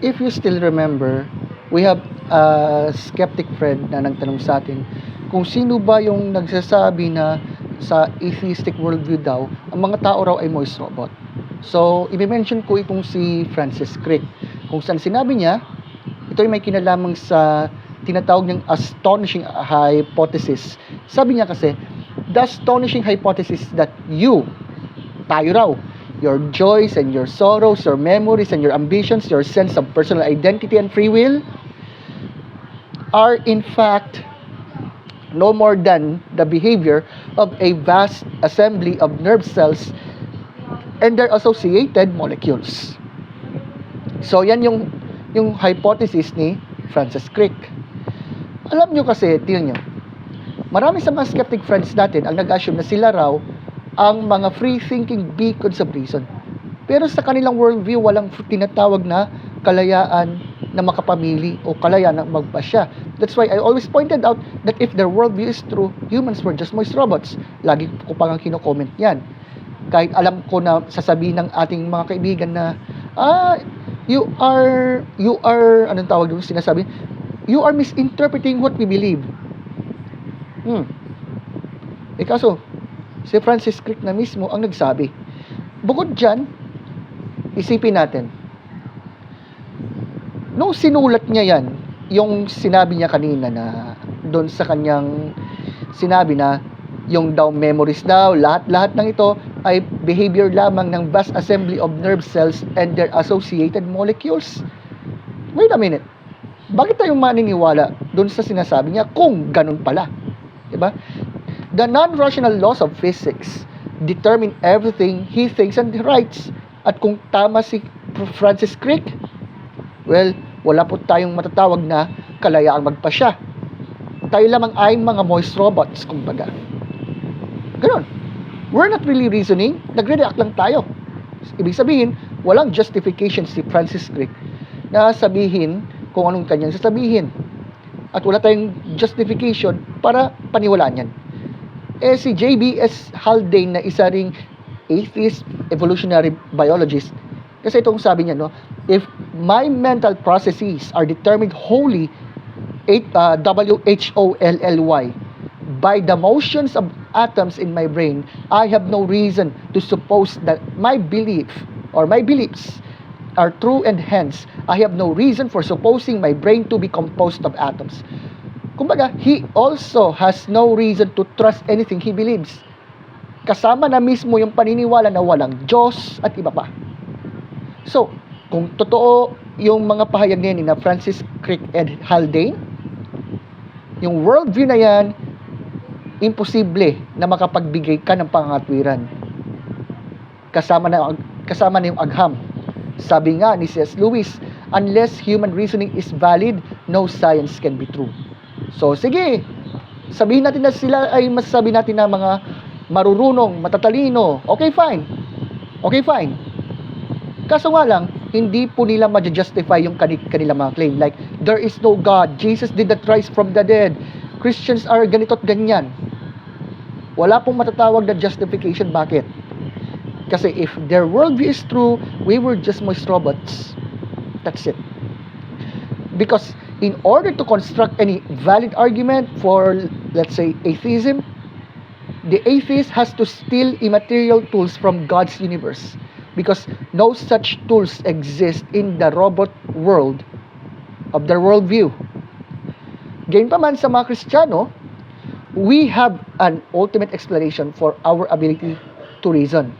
if you still remember, we have a skeptic friend na nagtanong sa atin kung sino ba yung nagsasabi na sa atheistic worldview daw, ang mga tao raw ay moist robot. So, i-mention ko itong si Francis Crick. Kung saan sinabi niya, ito ay may kinalaman sa tinatawag niyang astonishing hypothesis. Sabi niya kasi, the astonishing hypothesis that you, tayo raw, your joys and your sorrows, your memories and your ambitions, your sense of personal identity and free will are in fact no more than the behavior of a vast assembly of nerve cells and their associated molecules. So yan yung yung hypothesis ni Francis Crick. Alam nyo kasi, tingnan nyo, marami sa mga skeptic friends natin ang nag-assume na sila raw ang mga free-thinking beacons of reason. Pero sa kanilang worldview, walang tinatawag na kalayaan na makapamili o kalayaan na magpasya. That's why I always pointed out that if their worldview is true, humans were just moist robots. Lagi ko pa nga kino-comment yan. Kahit alam ko na sasabihin ng ating mga kaibigan na, ah, you are, you are, anong tawag doon sinasabi? You are misinterpreting what we believe. Hmm. Eh kaso, si Francis Crick na mismo ang nagsabi. Bukod dyan, isipin natin, nung sinulat niya yan, yung sinabi niya kanina na doon sa kanyang sinabi na yung daw memories daw, lahat-lahat ng ito ay behavior lamang ng vast assembly of nerve cells and their associated molecules. Wait a minute. Bakit tayo maniniwala doon sa sinasabi niya kung ganun pala? 'Di ba? The non-rational laws of physics determine everything he thinks and writes. At kung tama si Francis Crick, well, wala po tayong matatawag na kalayaang magpasya. Tayo lamang ay mga moist robots, kumbaga. Ganon. We're not really reasoning, nagre-react lang tayo. Ibig sabihin, walang justification si Francis Crick na sabihin kung anong kanyang sasabihin. At wala tayong justification para paniwalaan yan. Eh si JBS Haldane na isa ring atheist evolutionary biologist, kasi itong sabi niya, no, if my mental processes are determined wholly, uh, W-H-O-L-L-Y, by the motions of atoms in my brain, I have no reason to suppose that my belief or my beliefs are true and hence I have no reason for supposing my brain to be composed of atoms. Kumbaga, he also has no reason to trust anything he believes. Kasama na mismo yung paniniwala na walang Diyos at iba pa. So, kung totoo yung mga pahayag ni na Francis Crick and Haldane, yung worldview na yan, imposible na makapagbigay ka ng pangatwiran. Kasama na, kasama na yung agham. Sabi nga ni C.S. Lewis, unless human reasoning is valid, no science can be true. So, sige, sabihin natin na sila ay masasabi natin na mga marurunong, matatalino. Okay, fine. Okay, fine. Kaso nga lang, hindi po nila ma-justify yung kanil- kanila mga claim. Like, there is no God. Jesus did not rise from the dead. Christians are ganito't ganyan. Wala pong matatawag na justification. Bakit? Kasi if their worldview is true, we were just moist robots. That's it. Because in order to construct any valid argument for, let's say, atheism, the atheist has to steal immaterial tools from God's universe because no such tools exist in the robot world of their worldview. Gayon pa man sa mga Kristiyano, we have an ultimate explanation for our ability to reason.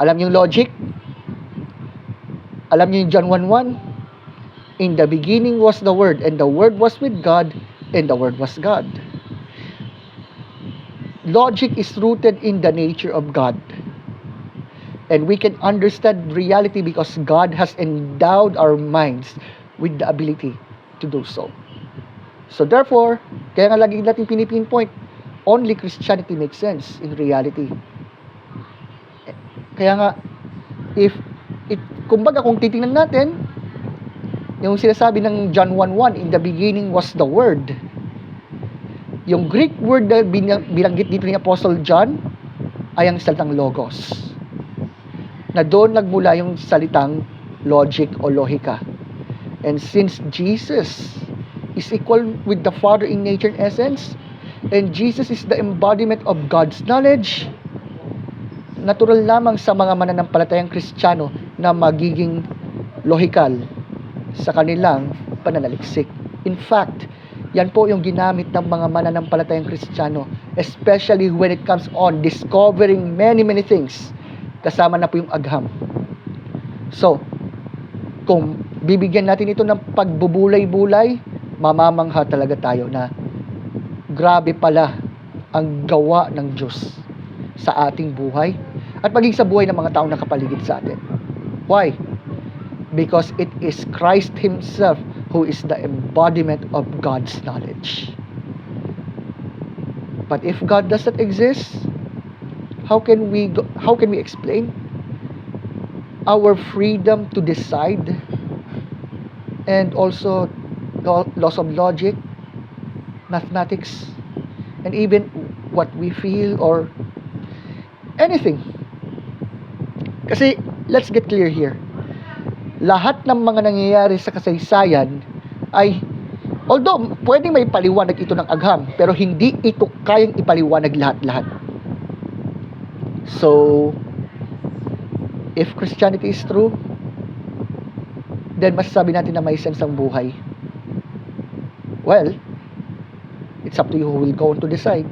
Alam yung logic? Alam yung John 1.1? In the beginning was the Word, and the Word was with God, and the Word was God. Logic is rooted in the nature of God. And we can understand reality because God has endowed our minds with the ability to do so. So therefore, kaya nga lagi natin pinipinpoint, only Christianity makes sense in reality. Kaya nga, if, if kumbaga kung titingnan natin, yung sinasabi ng John 1.1, in the beginning was the Word. Yung Greek word na binang- binanggit dito ni Apostle John ay ang salitang logos. Na doon nagmula yung salitang logic o lohika. And since Jesus is equal with the Father in nature and essence, and Jesus is the embodiment of God's knowledge, natural lamang sa mga mananampalatayang Kristiyano na magiging lohikal sa kanilang pananaliksik. In fact, yan po yung ginamit ng mga mananampalatayang Kristiyano, especially when it comes on discovering many, many things. Kasama na po yung agham. So, kung bibigyan natin ito ng pagbubulay-bulay, mamamangha talaga tayo na grabe pala ang gawa ng Diyos sa ating buhay at maging sa buhay ng mga taong nakapaligid sa atin. Why? Because it is Christ Himself who is the embodiment of God's knowledge. But if God does not exist, how can we go, how can we explain our freedom to decide and also laws of logic, mathematics, and even what we feel or anything. Kasi let's get clear here. Lahat ng mga nangyayari sa kasaysayan ay although pwedeng may paliwanag ito ng agham, pero hindi ito kayang ipaliwanag lahat-lahat. So, if Christianity is true, then masasabi natin na may sense ang buhay. Well, it's up to you who will go on to decide.